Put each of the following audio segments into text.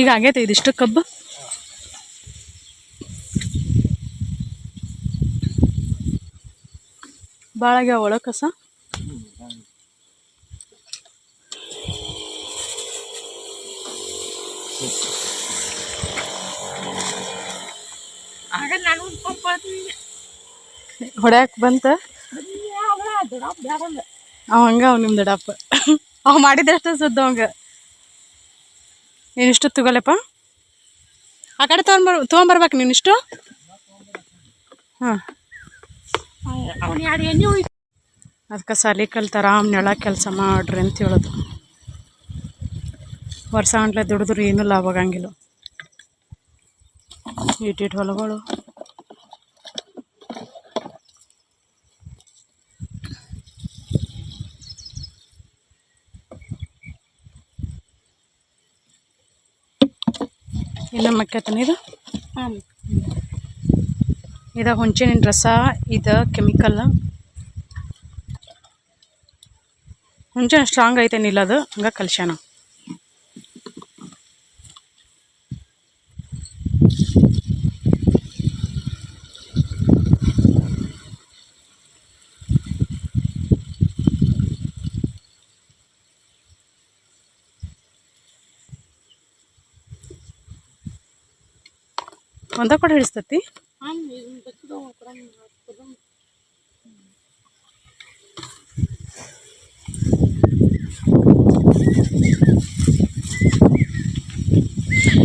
ಈಗ ಆಗೈತೆ ಇದಿಷ್ಟು ಕಬ್ಬು? ಭಾಳ ಒಳ ಕಸ? ಹೊಡ್ಯಾಕ ಬಂತ? ಅವ ಹಂಗ ಅವ್ ನಿಮ್ ದಡಪ್ಪ ಅವ್ ಮಾಡಿದಷ್ಟ ಸುದ್ದ ಅವಂಗ. ನೀನಿಷ್ಟು ತಗೊಲ್ಲಪ್ಪ ಆ ಕಡೆ ತೊಗೊಂಬರ್ ತೊಗೊಂಬರ್ಬೇಕು ನೀನಿಷ್ಟು. ಹಾಂ. ಅದಕ್ಕೆ ಸಾಲಿ ಆರಾಮ್ ನೆಳ ಕೆಲಸ ಮಾಡ್ರಿ ಅಂತ ಹೇಳೋದು. ವರ್ಷ ಗಂಟ್ಲೆ ದುಡಿದ್ರು ಏನೂ ಲಾಭ ಆಗಂಗಿಲ್ಲ. ಇಟ್ಟಿಟ್ಟು ಹೊಲಗಳು. ಇನ್ನು ಮಕ್ಕತನ ಇದು? ಇದು ಹುಂಚಿನ ರಸ ಇದು ಕೆಮಿಕಲ್. ಹುಂಚಿನ ಸ್ಟ್ರಾಂಗ್ ಐತೇನಿಲ್ಲ ಅದು. ಹಂಗೆ ಕಲ್ಸ್ಯಾನ. ಒಂದ ಕೂಡ ಹಿಡಿಸ್ತತಿ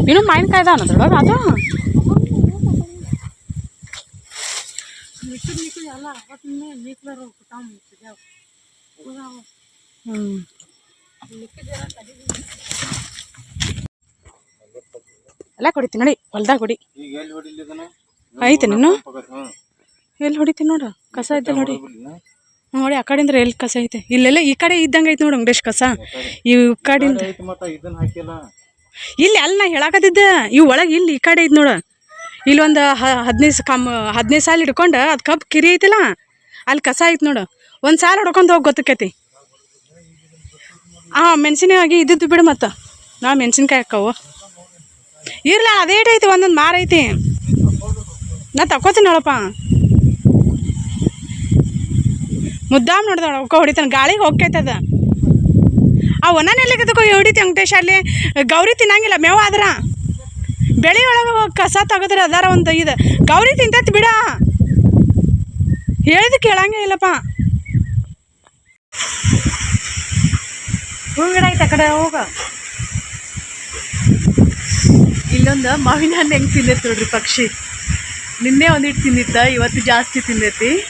ಇನ್ನು ಮಾವಿನಕಾಯಿ ಅದ ಅನ್ನೋದ್ರೊಳಗೆ ಅದು ಹ್ಞೂ ಎಲ್ಲ ಹೊಡಿತೀನಿ ನೋಡಿ ಹೊಲ್ದಾಗ ಹೊಡಿ? ಐತೆ ನೀನು. ಎಲ್ಲಿ ಹೊಡಿತೀನಿ ನೋಡು ಕಸ ಐತೆ ನೋಡಿ ನೋಡಿ ಆ ಕಡೆಯಿಂದ ಎಲ್ಲಿ ಕಸ ಐತೆ? ಇಲ್ಲೆಲ್ಲ ಈ ಕಡೆ ಇದ್ದಂಗೆ ಐತೆ ನೋಡು ಅಂಗಡೇಶ್ ಕಸ. ಈ ಕಡೆಯಿಂದ ಇಲ್ಲಿ ಅಲ್ಲಿ ನಾ ಹೇಳಾಕತ್ತಿದ್ದೆ. ಇವು ಒಳಗೆ ಇಲ್ಲಿ ಈ ಕಡೆ ಐತೆ ನೋಡು. ಇಲ್ಲಿ ಒಂದು ಹದಿನೈದು ಕಮ್ ಹದಿನೈದು ಸಾಲ ಹಿಡ್ಕೊಂಡು ಅದು ಕಬ್ಬು ಕಿರಿ ಐತಿಲ್ಲ? ಅಲ್ಲಿ ಕಸ ಐತೆ ನೋಡು. ಒಂದು ಸಾಲ ಹೊಡ್ಕೊಂಡು ಹೋಗಿ ಗೊತ್ತಕ್ಕೈತಿ ಹಾಂ ಮೆಣಸಿನಕಾಯಿ ಇದ್ದಿದ್ದು ಬಿಡು ಮತ್ತು. ನಾ ಮೆಣಸಿನ್ಕಾಯಿ ಹಾಕವು. ಇರ್ಲ, ಅದೇ ಐತಿ, ಒಂದೊಂದು ಮಾರೈತಿ ನಾ ತಕೋತೀನಿ ನೋಡಪ್ಪ. ಮುದ್ದಾಮ್ ನೋಡ್ದ ಒಕ್ಕ ಹೊಡಿತಾನೆ. ಗಾಳಿಗೆ ಹೋಗ್ತೈತದ ಆ ಒನನೆಲ್ಲಿಗೆ ಹೋಗಿ ಹೊಡಿತಿ ವೆಂಕಟೇಶ, ಅಲ್ಲಿ ಗೌರಿ ತಿನ್ನಂಗಿಲ್ಲ ಮೇವ ಆದ್ರ. ಬೆಳೆ ಒಳಗೆ ಹೋಗಿ ಕಸ ತೆಗೆದ್ರೆ ಅದಾರ ಒಂದು ಇದು. ಗೌರಿ ತಿಂತತ್ ಬಿಡ. ಹೇಳಿದ ಕೇಳಂಗೇ ಇಲ್ಲಪ್ಪ. ಹೂ ಗಿಡ ಐತೆ ಕಡೆ ಹೋಗ. ಇಲ್ಲೊಂದು ಮಾವಿನ ಹಣ್ಣು ಹೆಂಗೆ ತಿಂದೈತಿ ನೋಡ್ರಿ ಪಕ್ಷಿ. ನಿನ್ನೆ ಒಂದಿಟ್ಟು ತಿಂದಿತ್ತ, ಇವತ್ತು ಜಾಸ್ತಿ ತಿಂದೈತಿ.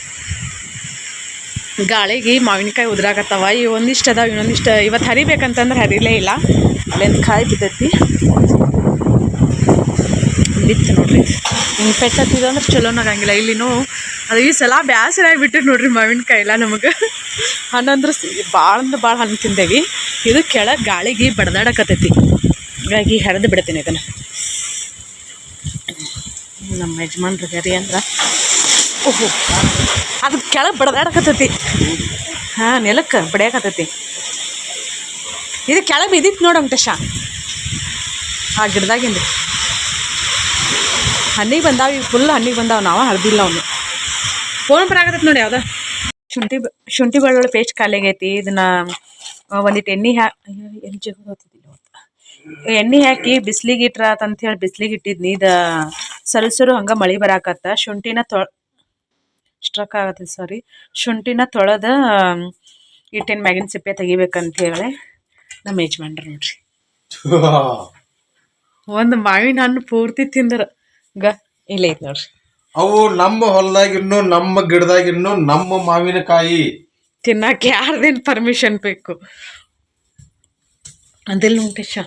ಗಾಳಿಗೆ ಮಾವಿನಕಾಯಿ ಉದ್ರಾಕತ್ತವ. ಈ ಒಂದಿಷ್ಟು ಅದಾವ, ಇನ್ನೊಂದಿಷ್ಟು ಇವತ್ತು ಹರಿಬೇಕಂತಂದ್ರೆ ಹರಿಲೇ ಇಲ್ಲ. ಅಲ್ಲಿಂದ ಕಾಯಿ ಬಿದ್ದೈತಿ. ಬಿತ್ತು ನೋಡ್ರಿ. ಹಿಂಗೆ ಪೆಟ್ಟು ಚಲೋನಾಗಂಗಿಲ್ಲ ಇಲ್ಲಿನೂ ಅದು ಈ ಸಲ ಬ್ಯಾಸರ ಆಗಿಬಿಟ್ಟಿರಿ ನೋಡ್ರಿ ಮಾವಿನಕಾಯಿ ಎಲ್ಲ ನಮಗೆ. ಹಣ್ಣಂದ್ರೆ ಭಾಳ ಅಂದ್ರೆ ಭಾಳ ಹಣ್ಣು ತಿಂದೇವಿ. ಇದು ಕೆಳಗೆ ಗಾಳಿಗೆ ಬಡ್ದಾಡಕತ್ತೈತಿ. ಹಾಗಾಗಿ ಹರಿದು ಬಿಡ್ತೀನಿ ಇದನ್ನು. ನಮ್ಮ ಯಜಮಾನ್ರು ಗರಿ ಅಂದ್ರೆ. ಓಹೋ, ಅದು ಕೆಳಗೆ ಬಡದಾಡಕತ್ತೈತಿ. ಹಾಂ, ನೆಲಕ್ಕೆ ಬಡಿಯಾಕತ್ತೈತಿ. ಇದು ಕೆಳಗೆ ಬಿದ್ದಿತ್ತು ನೋಡಿ ವೆಂಕಟೇಶ. ಆ ಗಿಡದಾಗಿಂದ ಹಣ್ಣಿಗೆ ಬಂದಾವ, ಈಗ ಫುಲ್ ಹಣ್ಣಿಗೆ ಬಂದಾವ. ನಾವು ಹರಿದಿಲ್ಲ ಅವನು. ಫೋನ್ ಬರಾಕತ್ತೈತಿ ನೋಡಿ ಯಾವ್ದು. ಶುಂಠಿ ಶುಂಠಿ ಬೆಳ್ಳುಳ್ಳಿ ಪೇಸ್ಟ್ ಖಾಲಿ ಆಗೈತಿ ಇದನ್ನ ಒಂದಿಟ್ಟು ಎಣ್ಣೆ ಹ್ಯಾ ಎಲ್ಲಿ ಜಗ ಎಣ್ಣೆ ಹಾಕಿ ಬಿಸಿಲಿಗೆ ಇಟ್ರ ಅಂತ ಹೇಳಿ ಬಿಸಿಲಿಗೆ ಇಟ್ಟಿದ್ನಿ ಇದು ಸರು ಹಂಗ ಮಳಿ ಬರಾಕತ್ತ. ಶುಂಠಿನ ತೊಳ ಸ್ಟ್ರಕ್ ಆಗತ್ತೆ ಸಾರಿ ಶುಂಠಿನ ತೊಳೆದ ಇಟ್ಟಿನ ಮ್ಯಾಗಿನ ಸಿಪ್ಪೆ ತೆಗಿಬೇಕಂತ ಹೇಳಿ ನಮ್ಮ ಯಜಮಾನ್ರು ನೋಡ್ರಿ. ಒಂದು ಮಾವಿನ ಹಣ್ಣು ಪೂರ್ತಿ ತಿಂದ್ರ ಗ ಇಲ್ಲ ಐತೆ ನೋಡ್ರಿ. ಅವು ನಮ್ಮ ಹೊಲದಾಗಿನ್ನು ನಮ್ಮ ಗಿಡದಾಗಿನ್ನು ನಮ್ಮ ಮಾವಿನಕಾಯಿ. ತಿನ್ನಕ್ಕೆ ಯಾರ್ದೇನು ಪರ್ಮಿಷನ್ ಬೇಕು? ಅದಿಲ್ಲ ಉಂಟು ಶಾ.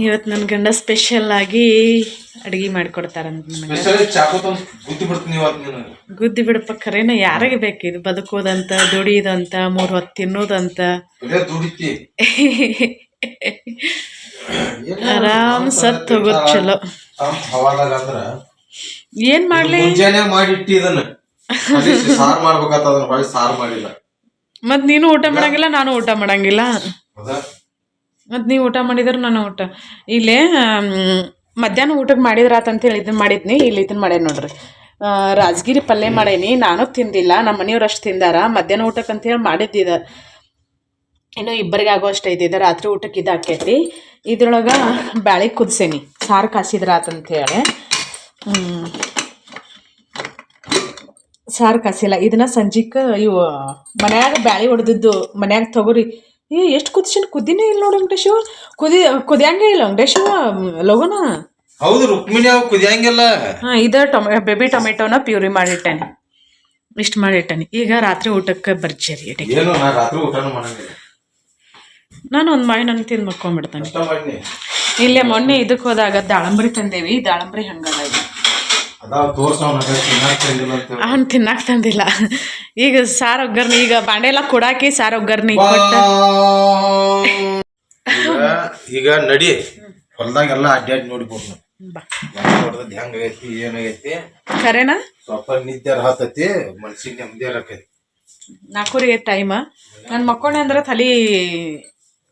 ಇವತ್ತು ನನ್ನ ಗಂಡ ಸ್ಪೆಷಲ್ ಆಗಿ ಅಡುಗೆ ಮಾಡಿಕೊಡ್ತಾರಂತ ನನಗೆ ಗುದ್ದಿ ಬಿಡಪ್ಪ ಖರೇನ ಯಾರಿಗೆ ಬೇಕು ಇದು? ಬದುಕೋದಂತ ದುಡಿಯೋದಂತ ಮೂರು ಹೊತ್ತು ತಿನ್ನೋದಂತ. ಆರಾಮ್ ಸತ್ ಹೋಗೋದು ಚಲೋ. ಏನ್ ಮಾಡ್ಲಿ? ಮಾಡಿಟ್ಟಿ ಇದನ್ನ. ಸಾರ್ ಮಾಡ್ಬೇಕಾತ ಅದನ್ನ ಹೊಳಿ ಸಾರ್ ಮಾಡಿಲ್ಲ. ಮತ್ ನೀನು ಊಟ ಮಾಡಂಗಿಲ್ಲ ನಾನು ಊಟ ಮಾಡಂಗಿಲ್ಲ. ಮತ್ ನೀವು ಊಟ ಮಾಡಿದ್ರ ನಾನು ಊಟ. ಇಲ್ಲೇ ಮಧ್ಯಾಹ್ನ ಊಟಕ್ಕೆ ಮಾಡಿದ್ರ ಅಂತ ಹೇಳಿ ಇದನ್ನ ಮಾಡಿದ್ನಿ ಇಲ್ಲಿ ಇದನ್ನ ಮಾಡ್ಯಾನ ನೋಡ್ರಿ. ರಾಜಗಿರಿ ಪಲ್ಯ ಮಾಡೇನಿ ನಾನು ತಿಂದಿಲ್ಲ ನಮ್ಮ ಮನೆಯವ್ರು ಅಷ್ಟು ತಿಂದಾರ ಮಧ್ಯಾಹ್ನ ಊಟಕ್ಕೆ ಅಂತ ಹೇಳಿ ಮಾಡಿದ್ದಿದ ಇನ್ನು ಇಬ್ಬರಿಗೆ ಆಗೋ ಅಷ್ಟು ಇದ್ದಿದ್ದ ರಾತ್ರಿ ಊಟಕ್ಕೆ ಇದು ಆಕೈತಿ ಇದ್ರೊಳಗೆ ಬ್ಯಾಳಿ ಕುದಿಸೇನಿ ಸಾರು ಕಾಸಿದ್ರ ಹ್ಮ್. ಸಾರು ಕಾಸಿಲ್ಲ. ಇದನ್ನ ಸಂಜಿಕ್ ಇವು ಮನ್ಯಾಗ ಬ್ಯಾಳಿ ಹೊಡೆದಿದ್ದು ಮನ್ಯಾಗ ತಗೋರಿ. ಏ ಎಷ್ಟು ಕುದಿಸಿನ ಕುದಿನೇ ಇಲ್ಲ ನೋಡಿ ವೆಂಕಟೇಶು. ಕುದಿ ಕುದಿಯಂಗೆ ಇಲ್ಲ ವೆಂಕಟೇಶು ಲಗುನ ಹೌದು ರುಕ್ಮಿಣಿ ಅವ್ ಕುದಿಯಂಗಿಲ್ಲ. ಹಾಂ ಇದು ಟೊಮೆ ಬೇಬಿ ಟೊಮೆಟೊನ ಪ್ಯೂರಿ ಮಾಡಿಟ್ಟೇನೆ. ಇಷ್ಟು ಮಾಡಿಟ್ಟೇನೆ. ಈಗ ರಾತ್ರಿ ಊಟಕ್ಕೆ ಬರ್ಜರಿ ಏನು ನಾ ರಾತ್ರಿ ಊಟನೂ ಮಾಡಂಗಿಲ್ಲ. ನಾನು ಒಂದು ಮಾಡಿ ನಾನು ತಿಂದು ಮಾಡಿನಿ. ಇಲ್ಲೇ ಮೊನ್ನೆ ಇದಕ್ಕೆ ಹೋದಾಗ ದಾಳಂಬ್ರಿ ತಂದೇವಿ. ದಾಳಂಬರಿ ಇದು? ಅವನ್ ತಿನ್ನಕ್ ತಂದಿಲ್ಲ. ಈಗ ಸಾರ್ ಒಗ್ಗರ್ನಿ ಈಗ ಬಾಂಡೆ ಕೊಡಾಕಿ ಸಾರ್ ಒಗ್ಗರ್ನಿ ಕೊಟ್ಟ. ಈಗ ನಡಿ. ಹೊಲ್ದಾಗೆಲ್ಲ ಅಡ್ಡಾಡಿ ನೋಡ್ಬೋದು ಹೊಡ್ದದ್ ಹೆಂಗೈತಿ ಏನಾಗೈತಿ ಖರೇನಾ? ಸ್ವಲ್ಪ ನಿದ್ದೆ ಹತ್ತೈತಿ ಮನ್ಸಿಗೆ ನೆಮ್ಮದಿ ಇರಕೈತಿ ನಾಲ್ಕೂರಿಗೆ ಟೈಮ ನಾನು ಮಕ್ಕೊಂಡೆ ಅಂದ್ರೆ ತಲಿ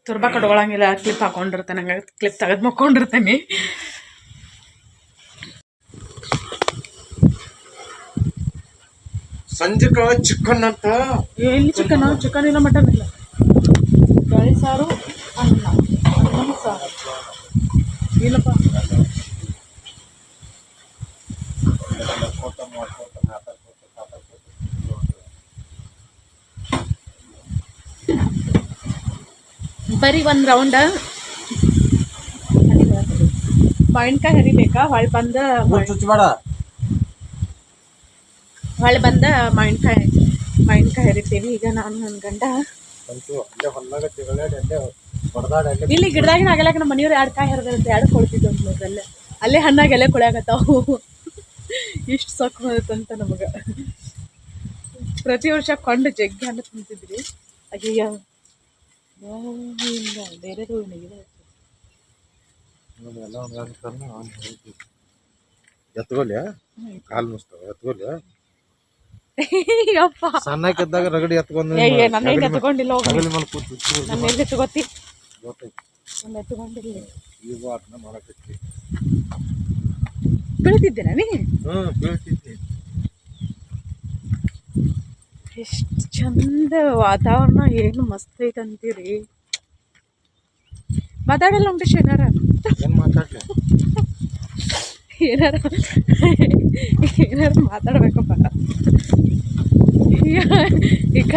ತುರ್ಬಾ ಕಡ್ಕೊಳಂಗಿಲ್ಲ ಕ್ಲಿಪ್ ಹಾಕೊಂಡಿರ್ತಾನೆ ಹಂಗಾಗಿ ಕ್ಲಿಪ್ ತೆಗೆದು ಮಕ್ಕೊಂಡಿರ್ತಾನೆ. ಸಂಜೆಕ ಚಿಕನ್ ಅಂತ? ಎಲ್ಲಿ ಚಿಕನ್? ಚಿಕನ್ ಇಲ್ಲ ಮಟನ್ ಇಲ್ಲ. ಬ್ಯಾಳಿ ಸಾರು ಅನ್ನ. ಅನ್ನ ಸಾರು. ಇಲ್ಲಪ್ಪ. ಬರೀ ಒಂದು ರೌಂಡ ಮಾವಿನಕಾಯಿ ಹರಿಬೇಕಾ? ಹೊಳ್ ಬಂದ ಚುಚ್ಚಬೇಡ ಹೊಳ್ ಬಂದ ಮಾವಿನಕಾಯಿ ಮಾವಿನಕಾಯಿ ಹರಿತೀವಿ. ಈಗ ನಾನು ನನ್ನ ಗಂಡ ಅಂತೂ ಅಲ್ಲೇ ಅಲ್ಲೇ ಇಲ್ಲಿ ಗಿಡದಾಗಿನ ಆಗಲಾಕ ನಮ್ಮ ಮನೆಯವ್ರು ಎರಡು ಕಾಯಿ ಹರಿದ್ರಂತ ಎರಡು ಕೊಡ್ತಿದ್ದು ಅಂತ ಅಲ್ಲೇ. ಅಲ್ಲೇ ಹಣ್ಣಾಗಿ ಕೊಳ್ಯಾಕತ್ತಾವು ಇಷ್ಟು ಸೊಕ್ಕ ಹೋದಂತ ನಮಗೆ. ಪ್ರತಿ ವರ್ಷ ಕೊಂಡು ಜಗ್ಗಿ ಹಣ್ಣು ತಿಂತಿದ್ರಿ. ಅಯ್ಯ ಬೇರೆ ಎಲ್ಲ ಕಾಲು ಮುಸ್ತಾವ ಎತ್ಕೊಲ್ಯ ಸಣ್ಣಕ್ಕಿದ್ದಾಗ ರಗಡಿ ಎತ್ಕೊಂಡು ಏ ನನ್ನ ಎತ್ಕೊಂಡಿಲ್ಲ ಹೋಗಿ ಮೇಲೆ ಕೂತು ಎತ್ಕೊಂಡಿರ್ಲಿ. ಈಗ ಆಟನ ಮಾಡಕತ್ತಿ. ನೀ ಬೀಳ್ತಿದ್ದಿ. ಎಷ್ಟು ಚಂದ ವಾತಾವರಣ ಏನು ಮಸ್ತ್ ಐತೆ ಅಂತೀರಿ. ಮಾತಾಡಲ್ಲ ಉಂಟು ಏನ್ ಮಾತಾಡ್ಲಿ? ಏನಾರ ಏನಾರ ಮಾತಾಡ್ಬೇಕಪ್ಪ. ಈಗ ಈಗ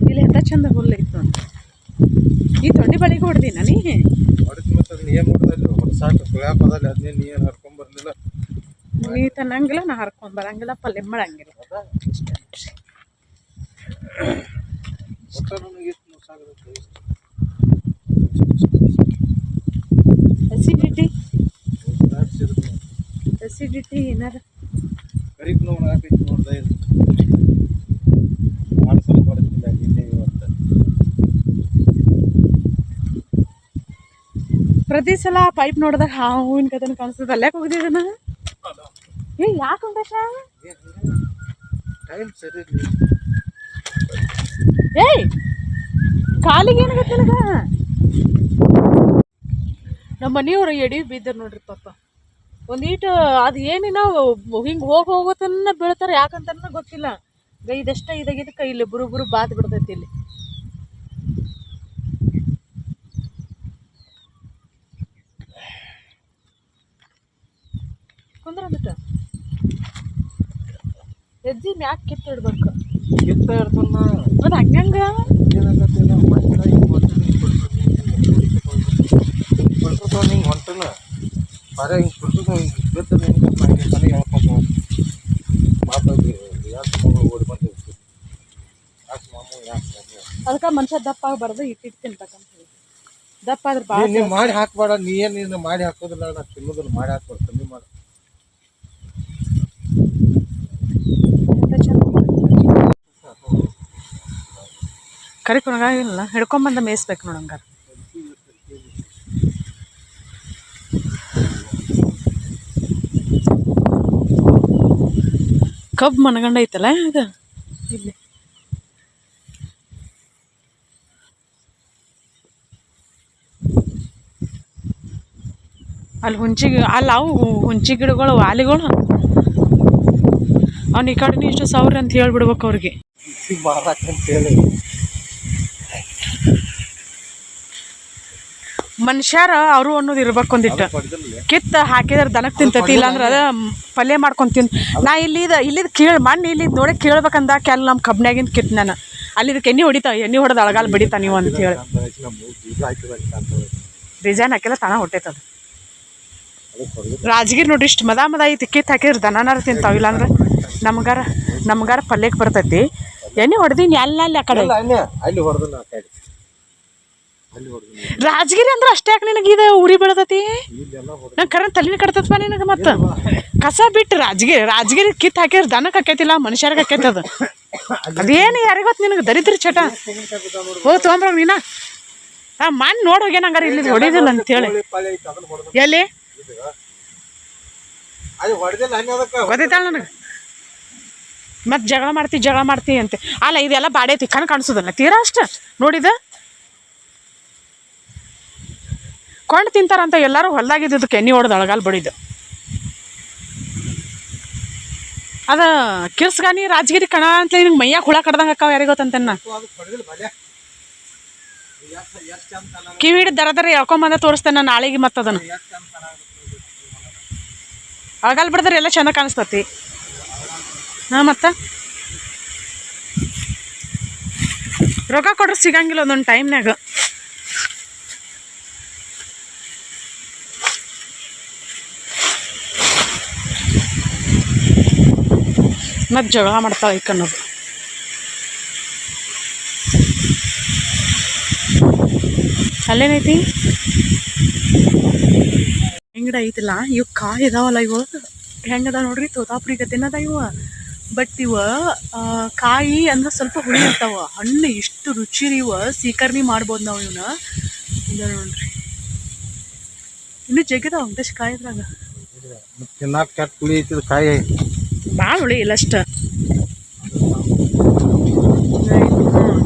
ಇಲ್ಲಿ ಎಂತ ಚಂದ ಹುಲ್ಲು ಇತ್ತು ಈ ತೊಂಡಿ ಬಳಿಗೆ ಹೊಡ್ದಿ ನೀ ಹೊಡಿದ್ ಮತ್ತೆ ಅದನ್ನ ಏನ್ ಮಾಡ್ದಲ್ಲಿ ಹೊಡ್ಸಾಕ ಸುಳ್ಯಾಕ ಅದಲ್ಲ ಅದನ್ನೇ ನೀ ಏನ್ ಹರ್ಕೊಂಡ್ ಬರ್ಲಿಲ್ಲ ನೀ ತನ್ನಂಗಿಲ್ಲ ನಾ ಹರ್ಕೊಂಡ್ ಬರಂಗಿಲ್ಲ ಪಲ್ಯ ಮಾಡಂಗಿಲ್ಲ ಒಟ್ಟ ನನಗೆ ಎಷ್ಟು ಮೋಸ ಆಗತ್ತೆ ಅಸಿಡಿಟಿ ಅಸಿಡಿಟಿ ಏನಾರ ಕರಿಕ್ ನೋವು ಹಾಕೈತಿ ನೋಡ್ದ ಇದು ಮಾಡ್ಸಲ್ ಬರ್ತಿಲ್ಲ ನಿನ್ನೆ ಇವತ್ತು. ಪ್ರತಿ ಸಲ ಪೈಪ್ ನೋಡಿದಾಗ ಹಾವಿನ ಕದನ ಕಾಣಿಸ್ತದೆ. ಅಲ್ಲೇ ಹೋಗಿದ್ದೇನ ಏ ಯಾಕೆ ಉಂಟೇಶ ಟೈಮ್ ಸರಿ ಏಯ್ ಕಾಲಿಗೆ ಏನಾಗತ್ತೆ ನಮ್ಮ ಮನೆಯವರು ಎಡಿ ಬಿದ್ದರು ನೋಡ್ರಿ ಪಾಪ. ಒಂದೀಟು ಅದು ಏನಿನ ಹಿಂಗೆ ಹೋಗಿ ಹೋಗೋತನ ಬೀಳ್ತಾರೆ ಯಾಕಂತ ಗೊತ್ತಿಲ್ಲ. ಇದಷ್ಟೇ ಇದಷ್ಟ ಇದಾಗಿದ್ದು ಕೈ ಇಲ್ಲಿ ಬುರು ಬುರು ಬಾತ್ ಬಿಡ್ತೈತಿ ಇಲ್ಲಿ. ಕುಂದ್ರ ಅದಕ್ಕೆ ಹೆಜ್ಜೆ ಮ್ಯಾಕ್ ಕಿತ್ತಿಡ್ಬೇಕು ಕಿತ್ತ ಅದು ಹಂಗಂಗ? ಏನಾಗತ್ತೆ ಹೊಂಟನ ತೊಗೊಂಡು ಹಿಂಗೆ ಹಿಂಗೆ ಬಿದ್ದು ಹಂಗೆ ಮನೆಗೆ ಹೇಳ್ಕೊಂಡು ಮಾತಾಡಿ ಯಾಕೆ ಮಗಳು ಓಡಿ ಬಂದು ಯಾಕೆ ಮಾಮು ಯಾಕೆ ಅದಕ್ಕೆ ಮನುಷ್ಯ ದಪ್ಪ ಆಗಬಾರ್ದು ಇಟ್ಟಿಟ್ಟು ತಿನ್ಬೇಕಂತ ಹೇಳಿ ದಪ್ಪ ಆದ್ರೆ ಭಾಳ ನೀ ಮಾಡಿ ಹಾಕ್ಬೇಡ ನೀ ಏನು ನೀನು ಮಾಡಿ ಹಾಕೋದಿಲ್ಲ ನಾ ತಿನ್ನೋದಿಲ್ಲ ಮಾಡಿ ಹಾಕ್ಬೇಡ ಕಮ್ಮಿ ಮಾಡು ಕರಿಕೊಳಗ ಇಲ್ಲ ಹಿಡ್ಕೊಂಬಂದ ಮೇಯಿಸ್ಬೇಕು ನೋಡಂಗಾರ ಕಬ್ಬು ಮನಗಂಡ ಐತಲ್ಲ ಇದು ಇಲ್ಲಿ. ಅಲ್ಲಿ ಹುಂಚಿ ಗಿ- ಅಲ್ಲಿ ಅವು ಹುಂಚಿ ಗಿಡಗಳು ವಾಲಿಗಳು. ಅವ್ನು ಈ ಕಡೆನೇ ಇಷ್ಟು ಸಾವಿರ ಅಂತ ಹೇಳ್ಬಿಡ್ಬೇಕು ಅವ್ರಿಗೆ ಮಾರಾಕಂತ ಹೇಳಿ ಮನುಷ್ಯರ ಅವರು ಅನ್ನೋದು ಇರ್ಬೇಕು ಒಂದಿಟ್ಟು ಕಿತ್ತ ಹಾಕಿದ್ರೆ ದನಕ್ಕೆ ತಿಂತತಿ ಇಲ್ಲಾಂದ್ರೆ ಅದ ಪಲ್ಯ ಮಾಡ್ಕೊಂಡು ತಿನ್. ನಾ ಇಲ್ಲಿದ ಇಲ್ಲಿದ್ ಕೀಳ್ ಮಣ್ಣು ಇಲ್ಲಿ ನೋಡಿ ಕೇಳ್ಬೇಕಂದ ಕೆಲ್ ನಮ್ಮ ಕಬ್ನ್ಯಾಗಿಂದ ಕಿತ್ ನಾನು. ಅಲ್ಲಿದಕ್ಕೆ ಎಣ್ಣೆ ಹೊಡಿತಾ ಎಣ್ಣೆ ಹೊಡೆದ ಅಳಗಾಲ್ ಬಡಿತಾ ನೀವು ಅಂತ ಹೇಳಿ. ಡಿಸೈನ್ ಹಾಕಿಲ್ಲ ತಾನ ಹೊಟ್ಟೈತದ ರಾಜಗಿರಿ ನೋಡ್ರಿ ಇಷ್ಟು ಮದ ಮದ ಐತಿ ಕಿತ್ ಹಾಕಿದ್ರೆ ದನಾನಾರು ತಿಂತಾವ ಇಲ್ಲಾಂದ್ರೆ ನಮ್ಗಾರ ನಮ್ಗಾರ ಪಲ್ಯಕ್ಕೆ ಬರ್ತೈತಿ. ಎಣ್ಣೆ ಹೊಡೆದಿನಿ ಎಲ್ಲ ಅಲ್ಲಿ ಆ ಕಡೆ. ಇಲ್ಲ ಅಲ್ಲಿ ಆ ರಾಜಗಿರಿ ಅಂದ್ರೆ ಅಷ್ಟೇ ಯಾಕೆ ನಿನಗೆ ಇದು ಉರಿ ಬೆಳದತಿ ನಂಗೆ ಕರೆಂಟ್ ತಲೆನ ಕಟ್ತತ್ಪ ನಿನಗೆ ಮತ್ತೆ. ಕಸ ಬಿಟ್ಟು ರಾಜಗಿರಿ ರಾಜಗಿರಿ ಕಿತ್ ಹಾಕಿದ್ರೆ ದನಕ್ಕೆ ಹಾಕೈತಿಲ್ಲ ಮನುಷ್ಯರಿಗೆ ಹಾಕೈತಿ ಅದು. ಅದೇನು ಯಾರಿಗೊತ್ತು ನಿನಗೆ? ದರಿದ್ರ ಚಟ. ಹೋ ತೊಗೊಂಬ್ರ ನೀನ ಆ ಮಣ್ಣು ನೋಡಿ ಹೋಗ್ಯಾನ ಹಂಗಾರೆ ಇಲ್ಲಿ ಹೊಡಿದಿಲ್ಲ ಅಂತೇಳಿ. ಎಲ್ಲಿ? ಗೊತ್ತೈತಲ್ಲ ನನಗೆ? ಮತ್ತೆ ಜಗಳ ಮಾಡ್ತಿ ಜಗಳ ಮಾಡ್ತಿ ಅಂತೆ. ಅಲ್ಲ ಇದೆಲ್ಲ ಬಾಡೈತಿ ಕಣ್ ಕಾಣಿಸೋದಲ್ಲ ತೀರಾ ಅಷ್ಟ? ನೋಡಿದ? ಕೊಂಡು ತಿಂತಾರಂತ ಎಲ್ಲರೂ ಹೊಲ್ದಾಗಿದ್ದಕ್ಕೆ ಎಣ್ಣೆ ಹೊಡೆದು ಅಳಗಾಲ್ ಬಡಿದು. ಅದ ಕಿರ್ಸ್ಗಾನಿ ರಾಜಗಿರಿ ಕಣ ಅಂತ ನಿನ್ ಮೈಯಾಗ ಹುಳ ಕಡ್ದಂಗೆ ಅಕ್ಕಾವ ಯಾರಿಗೆ ಗೊತ್ತಂತನ್ನ ಚಂದ ಕಿವಿ ಹಿಡಿದು ದರ ದರ ಎಳ್ಕೊಂಬಂದ ತೋರಿಸ್ತೇನೆ ನಾಳೆಗೆ ಮತ್ತೆ ಅದನ್ನು ಚಂದ ಅಳಗಾಲ್ ಬಿಡಿದ್ರೆ ಎಲ್ಲ ಚೆನ್ನಾಗಿ ಕಾಣಿಸ್ತತಿ. ಹಾಂ, ಮತ್ತೆ? ರೊಕ್ಕ ಕೊಡ್ರೆ ಸಿಗಂಗಿಲ್ಲ ಒಂದೊಂದು ಟೈಮ್ನಾಗ ಮತ್ತೆ ಜಗಳ ಮಾಡ್ತಾಳೆ ಈ ಕಣ್ಣದು. ಅಲ್ಲೇನೈತಿ? ಹೆಂಗಡ ಐತಿಲ್ಲ? ಇವು ಕಾಯಿ ಇದಾವಲ್ಲ ಇವು. ಹೆಂಗದ ನೋಡ್ರಿ ತೋತಾಪುರಿ ಗತಿನದ ಇವ. ಬಟ್ ಇವ ಕಾಯಿ ಅಂದ್ರೆ ಸ್ವಲ್ಪ ಹುಳಿ ಇರ್ತಾವ. ಹಣ್ಣು ಇಷ್ಟು ರುಚಿ ಇವ. ಸೀಕರ್ಣಿ ಮಾಡ್ಬೋದು ನಾವು ಇವನ್ನ ಇದ ನೋಡ್ರಿ. ಇನ್ನು ಜಗ್ಗಿದಾವ ಒಂದಷ್ಟು ಕಾಯಿ ಕೆಟ್ಟ ಪುಳಿ ಐತಿ ಕಾಯಿ. ಭಾಳ ಹುಳಿ ಇಲ್ಲ ಅಷ್ಟ.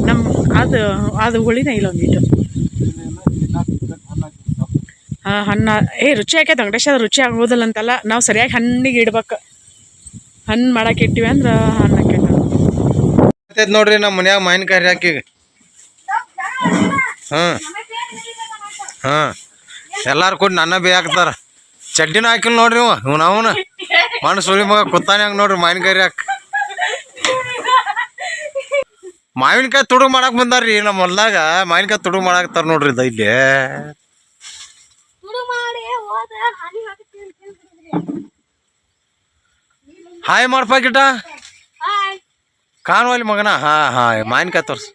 ನಮ್ಮ ಅದು ಅದು ಹುಳಿನ ಇಲ್ಲ ಒಂದಿಟ್ಟು ಹಾಂ, ಹಣ್ಣ, ಏ, ರುಚಿ ಆಕೈತೆ ಅಂಗಡೇಶ್ ರುಚಿ ಆಗೋದಿಲ್ಲ ಅಂತಲ್ಲ, ನಾವು ಸರಿಯಾಗಿ ಹಣ್ಣಿಗೆ ಇಡ್ಬೇಕು. ಹಣ್ಣು ಮಾಡಕ್ಕೆ ಇಟ್ಟಿವಿ ಅಂದ್ರೆ ಹಣ್ಣು ಆಕೈತೆ. ನೋಡ್ರಿ ನಮ್ಮ ಮನ್ಯಾಗ ಮಾವಿನಕಾಯಿ ಹಾಕಿ. ಹಾಂ ಹಾಂ. ಎಲ್ಲಾರು ಕೂಡ ನನ್ನ ಬೇ ಹಾಕ್ತಾರ. ಚಡ್ಡಿನ ಹಾಕಿಲ್ಲ ನೋಡ್ರಿ ಇವ ಇವ್ನ ಅವನ ಮಣ್ಣು ಸುಳಿ ಮಗ ಕುತ್ತಾನೆ ಹಂಗ ನೋಡ್ರಿ ಮಾವಿನಕಾಯಿ ಹಾಕ ಮಾವಿನಕಾಯಿ ತುಡುಗ್ ಮಾಡಕ್ ಬಂದಾರ್ರಿ ನಮ್ಮ ಹೊಲ್ದಾಗ. ಮಾವಿನಕಾಯಿ ತುಡುಗ್ ಮಾಡಾಕ್ತಾರ ನೋಡ್ರಿ ಇದ ಇಲ್ಲಿ. ಹಾಯ್ ಮಾಡ್ಪ ಗಿಟ ಕಾಣುವಲ್ಲಿ ಮಗನ? ಹಾ ಹಾ ಮಾವಿನಕಾಯಿ ತೋರ್ಸ.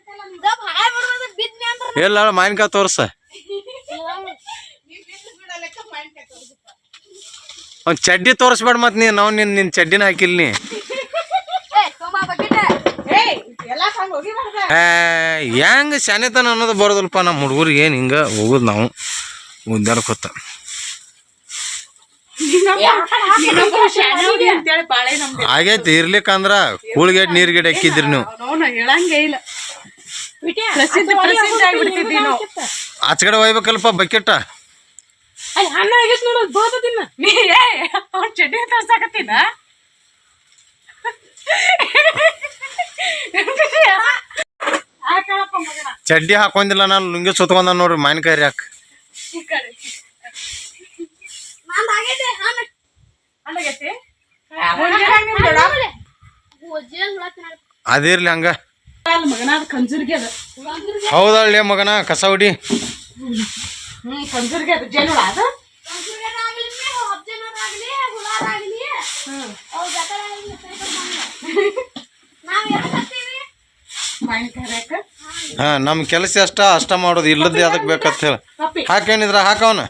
ಇಲ್ಲ ಮಾವಿನಕಾಯಿ ತೋರ್ಸ. ಒಂದ್ ಚಡ್ಡಿ ತೋರಿಸ್ಬೇಡ ಮತ್ತೆ ನೀನು ನಾವು ನಿನ್ನ ನಿನ್ನ ಚಡ್ಡಿನ ಹಾಕಿಲ್ ನೀ. ಏ, ಹೆಂಗ್ ಶಾನೆತನ ಅನ್ನೋದು ಬರೋದಲ್ಪ ನಮ್ಮ ಹುಡುಗರಿಗೆ ಏನ್ ಹಿಂಗ ಹೋಗೋದು ನಾವು. ಉದ್ದಾರ ಕೊತ್ತ ಆಗೈತಿ ಇರ್ಲಿಕ್ಕಂದ್ರ ಕೂಳ್ಗೇಟ್ ನೀರ್ ಗಿಡ ಹಾಕಿದ್ರಿ ನೀವು. ಆಚ ಕಡೆ ಒಯ್ಬೇಕಲ್ಪ ಬಕೆಟ್. ಅಲ್ಲಿ ಹಣ್ಣು ಆಗೈತೆ ನೋಡೋದು ಬೋದದಿನ್ನ ನೀ ಏ ಅವ್ನು ಚಡ್ಡಿ ತರ್ಸಾಕತ್ತಿನ? ಚಡ್ಡಿ ಹಾಕೊಂಡಿಲ್ಲ ನಾನು ಲುಂಗಿ ಸುತ್ಕೊಂಡ ನೋಡ್ರಿ ಮಾವಿನಕಾಯಿ ಹಾಕ ಅದಿರ್ಲಿ ಹಂಗ. ಮಗನ ಅದು ಅದು. ಹೌದಳ್ಳಿ ಮಗನ ಕಸ ಹೊಡಿ? ಕಂಜೂರ್ಗೆ ಅದು ಜೇನುಳ ಅದು? ಹಾ ನಮ್ ಕೆಲಸ ಅಷ್ಟ ಅಷ್ಟ ಮಾಡೋದು. ಇಲ್ಲದ ಅದಕ್ ಬೇಕಂತ ಹೇಳಿ ಪಪ್ಪಿ. ಹಾಕೇನಿದ್ರ ಹಾಕವನ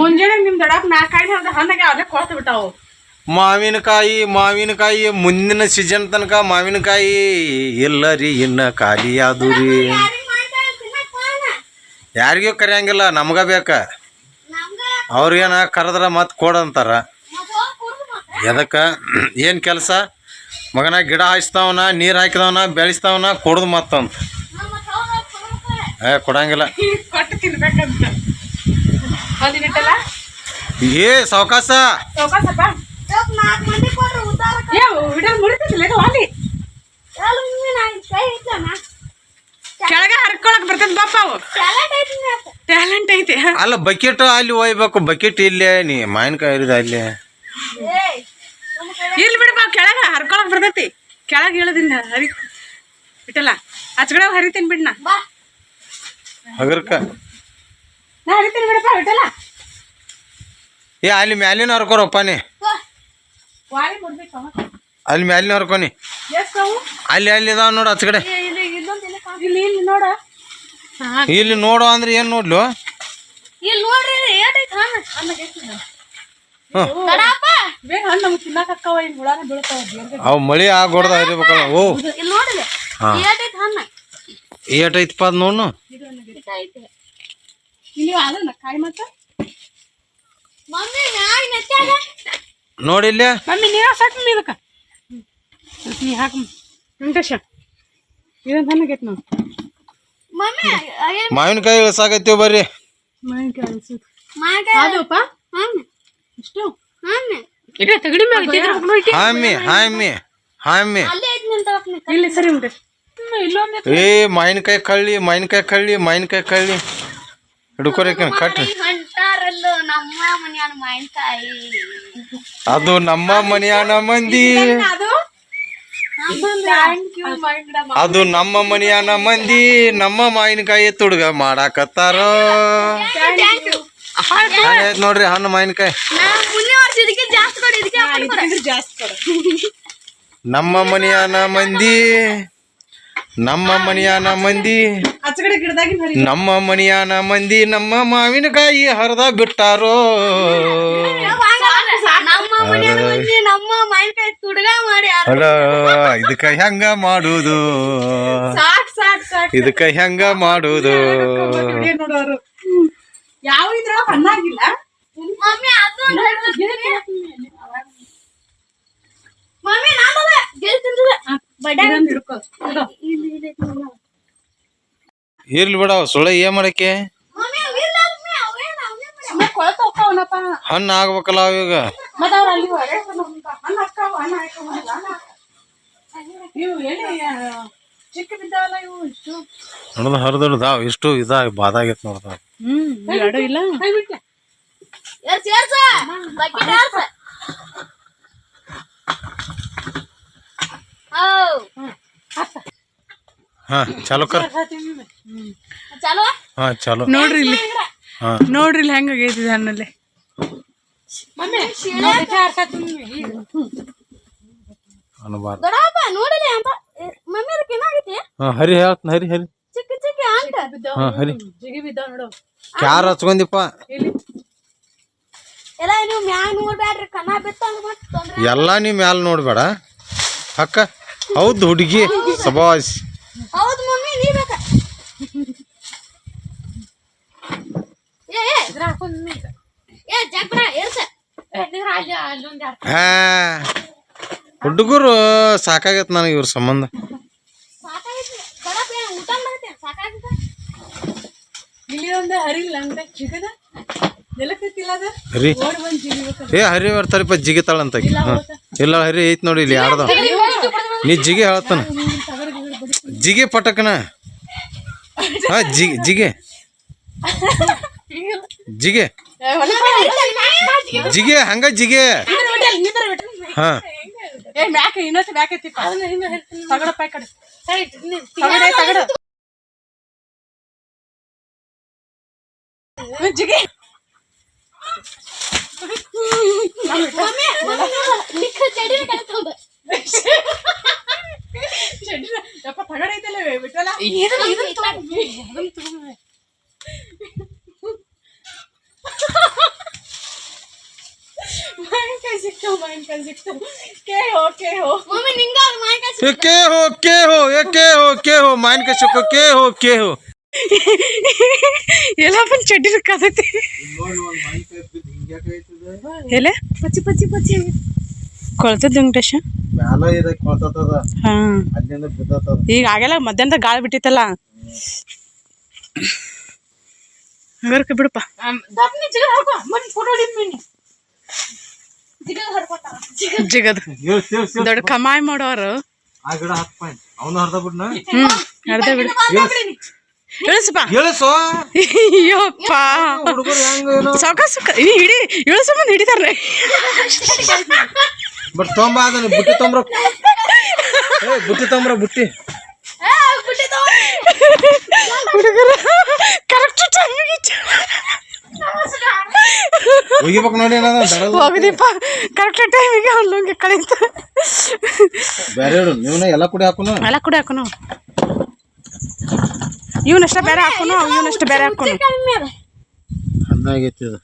ಮುಂಜಾನೆ ನಿಮ್ ದೊಡ್ಡಪ್ಪ ನಾಲ್ಕಾಯಿ ಹಣ್ಣಾಗ ಅವೇ ಕೊಳ್ತು ಬಿಟ್ಟಾವು. ಮಾವಿನಕಾಯಿ ಮಾವಿನಕಾಯಿ ಮುಂದಿನ ಸೀಸನ್ ತನಕ ಮಾವಿನಕಾಯಿ ಇಲ್ಲ ರೀ ಇನ್ನ ಖಾಲಿ ರೀ ಯಾರಿಗೂ ಕರೆಯಂಗಿಲ್ಲ ನಮ್ಗ ಬೇಕ. ಅವ್ರಿಗೇನ ಕರೆದ್ರ ಮತ್ತೆ ಕೊಡಂತಾರ ಎದಕ್ಕೆ? ಏನು ಕೆಲಸ? ಮಗನ ಗಿಡ ಹಾಯಿಸ್ತಾವನ ನೀರು ಹಾಕಿದವನ ಬೆಳೆಸ್ತಾವನ ಕೊಡೋದು ಮತ್ತಂತ. ಏ ಕೊಡಂಗಿಲ್ಲ. ಏ ಸಾವಕಾಸ. ಕೆಳಗೆ ಹರ್ಕೊಳಕ್ ಬರ್ತದ ಬಾಪ ಅವು. ಟ್ಯಾಲೆಂಟ್ ಐತಿ ಅಲ್ಲ ಬಕೆಟ್ ಅಲ್ಲಿ ಒಯ್ಬೇಕು ಬಕೆಟ್ ಇಲ್ಲೇ ನೀ ಮಾವಿನಕಾಯಿ ಇರಿದ ಅಲ್ಲಿ. ಇಲ್ಲಿ ಬಿಡಪ್ಪ ಕೆಳಗ ಹರ್ಕೊಳಕ್ ಬರ್ತೈತಿ. ಕೆಳಗೆ ಹೇಳದಿಂದ ಹರಿ. ಬಿಟ್ಟಲ್ಲ ಹಚ್ಕಡೆ ಹರಿತೀನಿ ಬಿಡ್ನ. ಹಗರ್ಕ. ನಾ ಹರಿತೀನಿ ಬಿಡಪ್ಪ ಬಿಟ್ಟಲ್ಲ ಏ ಅಲ್ಲಿ ಮ್ಯಾಲಿನ ಹರ್ಕೋರಪ್ಪ ನೀ. ಅಲ್ಲಿ ಮ್ಯಾಲಿನ ಹರ್ಕೊನಿ ಅಲ್ಲಿ ಅಲ್ಲಿ ಇದಾವ ನೋಡು ಆಚ ಕಡೆ. ಇಲ್ಲಿ ನೋಡ. ಅಂದ್ರೆ ಏನು ನೋಡ್ಲು? ಅವು ಮಳಿ ಆಗೋಡ್ದ ಹರಿಬೇಕಲ್ಲ ಓ. ಏಟೈತಪ್ಪ ಅದು ನೋಡು ಐತೆ ಇಲ್ಲಿ ಅದನ್ನ ಕಾಯಿ ಮತ್ತ ಮಮ್ಮಿ ನೆತ್ತಾಗ? ನೋಡಿಲ್ಲೇ? ಮಮ್ಮಿ ನೀ ಸಾಕು ಇದಕ್ಕ. ನೀ ಹಾಕು ವೆಂಕಟೇಶ ಇದೊಂದು ಗೆಟ್ ನಾವು ಮಮ್ಮಿ ಮಾವಿನಕಾಯಿ ಸಾಕೈತಿ ಬರ್ರಿ. ಮಾವಿನಕಾಯಿ ಅನ್ಸುತ್ತೆ ಮಾಗ ಅದಪ್ಪ ಹಣ್ಣು ಇಷ್ಟು? ಹಣ್ಣು ಇಡ ತಗಡಿ ಮ್ಯಾಗ ಇಟ್ಟಿದ್ರು ನೋಡಿ ಹಾಮಿ ಹಾಮಿ ಹಾಮಿ ಅಲ್ಲೇ ಐತಿ ಇಲ್ಲಿ ಸರಿ ಉಂಟು. ಇಲ್ಲೊಂದು ಏ ಮಾವಿನಕಾಯಿ ಕಳ್ಳಿ ಮಾವಿನಕಾಯಿ ಕಳ್ಳಿ ಮಾವಿನಕಾಯಿ ಕಳ್ಳಿ. ಹಿಡ್ಕೊರಕ್ಕೆ ಕಟ್ರಿ. ಹೊಂಟಾರಲ್ಲೋ ನಮ್ಮ ಮನ್ಯಾನ ಮಾವಿನಕಾಯಿ ಅದು ನಮ್ಮ ಮನೆಯಾನ ಮಂದಿ. ಅದು? ಥ್ಯಾಂಕ್ ಯು ಮೈಂಡ ಅದು ನಮ್ಮ ಮನೆಯಾನ ಮಂದಿ ನಮ್ಮ ಮಾವಿನಕಾಯಿ ತುಡುಗ ಮಾಡಾಕತ್ತಾರ. ನೋಡ್ರಿ ಹಣ್ಣು ಮಾವಿನಕಾಯಿ. ನಮ್ಮ ಮನೆಯಾನ ಮಂದಿ. ನಮ್ಮ ಮನೆಯಾನ ಮಂದಿ ನಮ್ಮ ಮನೆಯ ಮಂದಿ ನಮ್ಮ ಮಾವಿನಕಾಯಿ ಹರಿದ ಬಿಟ್ಟಾರೋ ಇದಕ್ಕ ಹೆಂಗ ಮಾಡುದು ಇದಕ್ಕ ಹೆಂಗ ಮಾಡುದು ಯಾವ ಮಮ್ಮಿ ಅದು ಇರ್ಲಿ ಬಿಡ ಸುಳ್ಳ ಏನ್ ಮಾಡಕ್ಕೆ? ಹಣ್ಣು ಆಗ್ಬೇಕಲ್ಲ ಹರಿದಾವ್ ಇಷ್ಟು? ನೋಡದ ಹರಿದಡ್ದಾವ್ ಇಷ್ಟು ಇದಾಗ ಬಾದಾಗೈತ್ ನೋಡ್ದಾವ್ ಹ್ಮ್ ಎರಡು ಇಲ್ಲ? ಹೌ ಹಾ ಚಾಲು ಕರ್. ಚಲೋ? ಹಾ ಚಾಲೋ. ನೋಡ್ರಿ ಇಲ್ಲಿ. ಹಾ. ನೋಡ್ರಿ ಇಲ್ಲಿ ಹೆಂಗಾಗೈತಿ ಇದು ಹಣ್ಣಲ್ಲಿ ಅನ್ಬಾರ್ದು. ಮಮ್ಮಿ ಅದಕ್ಕೆ ಏನಾಗೈತಿ? ಹಾ ಹರಿ ಹೇಳ್ತ ಹರಿ ಹರಿ. ಚಿಕ್ಕ ಚಿಕ್ಕ ಅಂತ ಹಾ ಹರಿ. ಜಿಗಿ ಬಿದ್ದಾವ ನೋಡು. ಕ್ಯಾರ ಹಚ್ಕೊಂದಿಪ್ಪ ಇಲ್ಲಿ. ಎಲ್ಲ ನೀವು ಮ್ಯಾಲ ನೋಡ್ಬೇಡ್ರಿ ಕನ್ನ ಬಿತ್ತ ಎಲ್ಲಾ ನೀ ಮ್ಯಾಲ ನೋಡ್ಬೇಡ. ಅಕ್ಕ ಹೌದು ಹುಡುಗಿ. ಸಬಾಸ್ ಹೌದು ಮಮ್ಮಿ ನೀ ಬೇಕ? ಏ ಏ ಇದ್ರ ನೀ ಏ ಜಗ್ರ ಏರ್ಸ. ಹಾ. ಹುಡುಗರು ಸಾಕಾಗೈತೆ ನನಗೆ ಇವ್ರ ಸಂಬಂಧ. ಹರಿ. ಏ ಹರಿ ಬರ್ತಾರಪ್ಪ ಜಿಗಿತಾಳಂತ. ಇಲ್ಲ ಹರಿ ಐತ್ ನೋಡಿ ಇಲ್ಲಿ ಯಾರ್ದ. ನೀ ಜಿಗಿ ಹೇಳ್ತಾನ ಜಿಗಿ ಪಟಕನ? ಹಾ ಜಿಗಿ ಜಿಗಿ. ಜಿಗೆ. ಜಿಗೆ, ಹಂಗ ಜಿಗೆ. ಹಾ. ಏ ಮ್ಯಾಕ ಇನ್ನೊಂದು ಮ್ಯಾಕ ಐತಿಪ್ಪ ತಗಡಪ್ಪ ಈ ಕಡೆ ತಗಡೆ ತಗಡ ಜಿಗಿ ಮಮ್ಮಿ ಮಮ್ಮಿ ನಿಕ್ಕ ಚಡಿ ಕಲ್ತಂದ ಯಪ್ಪ ತಗಡೈತಲ್ಲ ಬಿಟ್ಟಲ್ಲ ಇದನ್ನ ಇದನ್ನ ತಗೊಂಡ್ವಿ ಅದನ್ನ ತಗೊಂಡ್ವಿ ಮಾವಿನಕಾಯಿ ಸಿಕ್ತು ಮಾವಿನಕಾಯಿ ಸಿಕ್ತು ಕೇ ಹೋ ಕೇ ಹೋ ಮಮ್ಮಿ ನಿಂಗ ಮಾವಿನಕಾಯಿ ಸಿಕ್ತು ಕೇ ಹೋ ಕೇ ಹೋ ಏ ಕೇ ಹೋ ಕೇ ಹೋ ಮಾವಿನಕಾಯಿ ಸಿಕ್ಕು ಕೇ ಹೋ ಕೇ ಹೋ ಎಲ್ಲ ಬಂದು ಚಡ್ಡಿ ಕದತಿ ಎಲೆ ಪಚ್ಚಿ ಪಚ್ಚಿ ಪಚ್ಚಿ ಕೊಳ್ತದ ವೆಂಕಟೇಶ ಈಗ ಆಗಲ್ಲ ಮಧ್ಯಾಹ್ನದ ಗಾಳಿ ಬಿಟ್ಟಿತ್ತಲ್ಲ. ಹಂಗಾರಕ್ಕೆ ಬಿಡಪ್ಪ. ಜಿಗದ್ ದೊಡ್ಡ ಕಮಾಯಿ ಮಾಡೋರು. ಅರ್ಧ ಬಿಡು. ಇಳಿಸಪ್ಪ ಅಯ್ಯಪ್ಪ ಹಿಡಿ ಇಳಿಸ ಹಿಡಿತಾರ್ರೆ ಬಟ್ ತೊಂಬ ಅದನ್ನ ಬುಟ್ಟಿ ತೊಂಬ್ರ ಏ ಬುಟ್ಟಿ ತೊಂಬ್ರ ಬುಟ್ಟಿ. ಏ ಬಿಟ್ಟಿ ಹುಡುಗರು ಕರೆಕ್ಟ್ ಟೈಮಿಗೆ ಒಗಿಬೇಕು ನೋಡಿ ಹೋಗದಿಪ್ಪ ಕರೆಕ್ಟ್ ಟೈಮಿಗೆ ಅಲ್ಲೋಂಗೆ ಕಳೀತ. ಬೇರೆ ಹೇಳು ನೀವನ್ನ ಎಲ್ಲ ಕುಡಿ ಹಾಕೋನು? ಎಲ್ಲ ಕೂಡ ಹಾಕೋನು. ಇವನಷ್ಟ ಬೇರೆ ಹಾಕೋನು ಇವನಷ್ಟ ಬೇರೆ ಹಾಕೋನು. ಹಣ್ಣಾಗೈತಿ ಇದು.